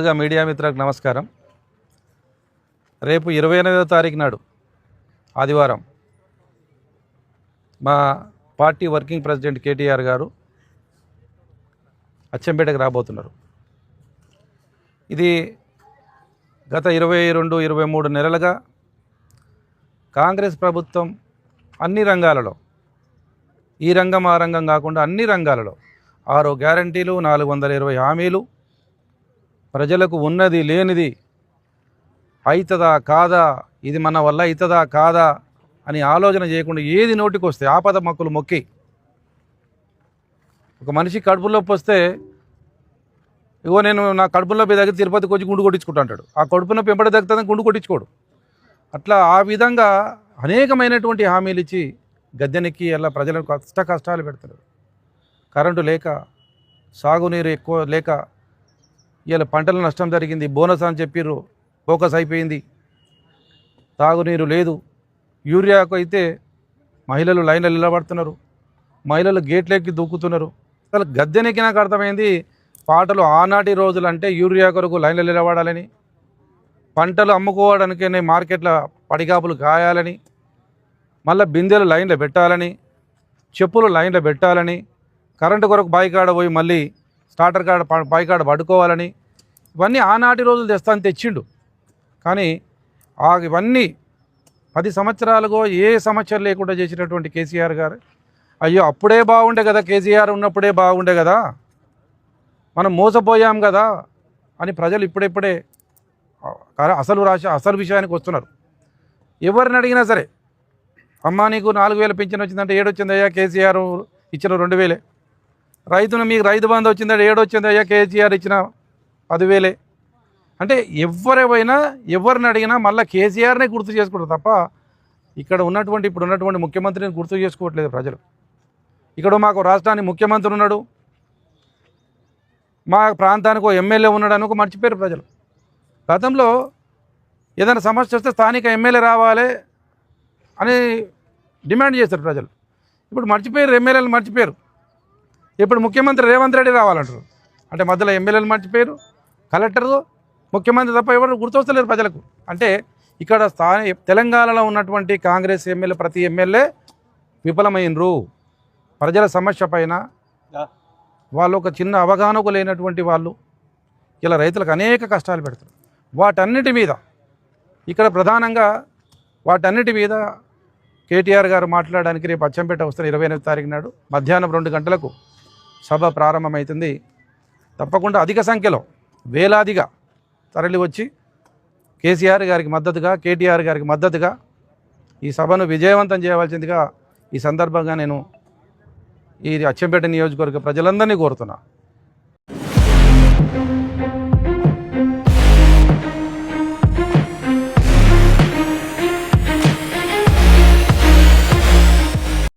ముందుగా మీడియా మిత్రులకు నమస్కారం. రేపు ఇరవై ఎనిమిదవ తారీఖు నాడు ఆదివారం మా పార్టీ వర్కింగ్ ప్రెసిడెంట్ కేటీఆర్ గారు అచ్చంపేటకు రాబోతున్నారు. ఇది గత ఇరవై రెండు ఇరవై మూడు నెలలుగా కాంగ్రెస్ ప్రభుత్వం అన్ని రంగాలలో ఈ రంగం ఆ రంగం కాకుండా అన్ని రంగాలలో ఆరు గ్యారంటీలు నాలుగు వందల ఇరవై హామీలు ప్రజలకు ఉన్నది లేనిది అవుతుందా కాదా? ఇది మన వల్ల అవుతుందా కాదా? అని ఆలోచన చేయకుండా ఏది నోటికి వస్తే ఆపద మొక్కలు మొక్కి ఒక మనిషి కడుపులో వస్తే ఇగో నేను నా కడుపులోపి దగ్గర తిరుపతికి వచ్చి గుండు కొట్టించుకుంటా అంటాడు. ఆ కడుపులో నొప్పి దగ్గర గుండు కొట్టించుకోడు. అట్లా ఆ విధంగా అనేకమైనటువంటి హామీలు ఇచ్చి గద్దెనెక్కి అలా ప్రజలకు కష్ట కష్టాలు పెడతాడు కరెంటు లేక సాగునీరు ఎక్కువ లేక ఇలా పంటల నష్టం జరిగింది బోనస్ అని చెప్పిర్రు ఫోకస్ అయిపోయింది. తాగునీరు లేదు. యూరియాకు అయితే మహిళలు లైన్లో నిలబడుతున్నారు. మహిళలు గేట్లెక్కి దూకుతున్నారు. అసలు గద్దెనెక్కి నాకు అర్థమైంది పాటలు ఆనాటి రోజులు అంటే యూరియా కొరకు లైన్లో నిలబడాలని పంటలు అమ్ముకోవడానికనే మార్కెట్ల పడిగాపులు కాయాలని మళ్ళీ బిందెలు లైన్లో పెట్టాలని చెప్పులు లైన్లో పెట్టాలని కరెంటు కొరకు బాయికాడ పోయి మళ్ళీ స్టార్టర్ కాడ బాయికాడ పడుకోవాలని ఇవన్నీ ఆనాటి రోజులు తెస్తాను తెచ్చిండు. కానీ ఆ ఇవన్నీ పది సంవత్సరాలుగో ఏ సమస్యలు లేకుండా చేసినటువంటి కేసీఆర్ గారు అయ్యో అప్పుడే బాగుండే కదా కేసీఆర్ ఉన్నప్పుడే బాగుండే కదా మనం మోసపోయాం కదా అని ప్రజలు ఇప్పుడిప్పుడే అసలు రాశ అసలు విషయానికి వస్తున్నారు. ఎవరిని అడిగినా సరే అమ్మా నీకు నాలుగు వేలు పింఛన్ వచ్చిందంటే ఏడు వచ్చిందయ్యా కేసీఆర్ ఇచ్చిన రెండు వేలే. రైతును మీకు రైతు బంధు వచ్చిందంటే ఏడు వచ్చిందయ్యా కేసీఆర్ ఇచ్చిన పదివేలే. అంటే ఎవరైనా ఎవరిని అడిగినా మళ్ళీ కేసీఆర్నే గుర్తు చేసుకుంటారు తప్ప ఇక్కడ ఉన్నటువంటి ఇప్పుడు ఉన్నటువంటి ముఖ్యమంత్రిని గుర్తు చేసుకోవట్లేదు ప్రజలు. ఇక్కడ మాకు రాష్ట్రానికి ముఖ్యమంత్రి ఉన్నాడు. మా ప్రాంతానికి ఒక ఎమ్మెల్యే ఉన్నాడు అని ఒక మర్చిపోయారు ప్రజలు. గతంలో ఏదైనా సమస్య వస్తే స్థానిక ఎమ్మెల్యే రావాలి అని డిమాండ్ చేస్తారు ప్రజలు. ఇప్పుడు మర్చిపోయారు ఎమ్మెల్యేలు మర్చిపోయారు. ఇప్పుడు ముఖ్యమంత్రి రేవంత్ రెడ్డి రావాలంటారు. అంటే మధ్యలో ఎమ్మెల్యేలు మర్చిపోయారు కలెక్టరు ముఖ్యమంత్రి తప్ప ఎవరు గుర్తొస్తలేరు ప్రజలకు. అంటే ఇక్కడ స్థాని తెలంగాణలో ఉన్నటువంటి కాంగ్రెస్ ఎమ్మెల్యే ప్రతి ఎమ్మెల్యే విఫలమైనరు ప్రజల సమస్య పైన వాళ్ళు ఒక చిన్న అవగాహనకు లేనటువంటి వాళ్ళు ఇలా రైతులకు అనేక కష్టాలు పెడతారు వాటన్నిటి మీద ఇక్కడ ప్రధానంగా వాటన్నిటి మీద కేటీఆర్ గారు మాట్లాడడానికి రేపు అచ్చంపేట వస్తున్న ఇరవై ఎనిమిది తారీఖు నాడు. మధ్యాహ్నం రెండు గంటలకు సభ ప్రారంభమవుతుంది. తప్పకుండా అధిక సంఖ్యలో వేలాదిగా తరలి వచ్చి కేసీఆర్ గారికి మద్దతుగా కేటీఆర్ గారికి మద్దతుగా ఈ సభను విజయవంతం చేయవలసిందిగా ఈ సందర్భంగా నేను ఈ అచ్చంపేట నియోజకవర్గ ప్రజలందరినీ కోరుతున్నా.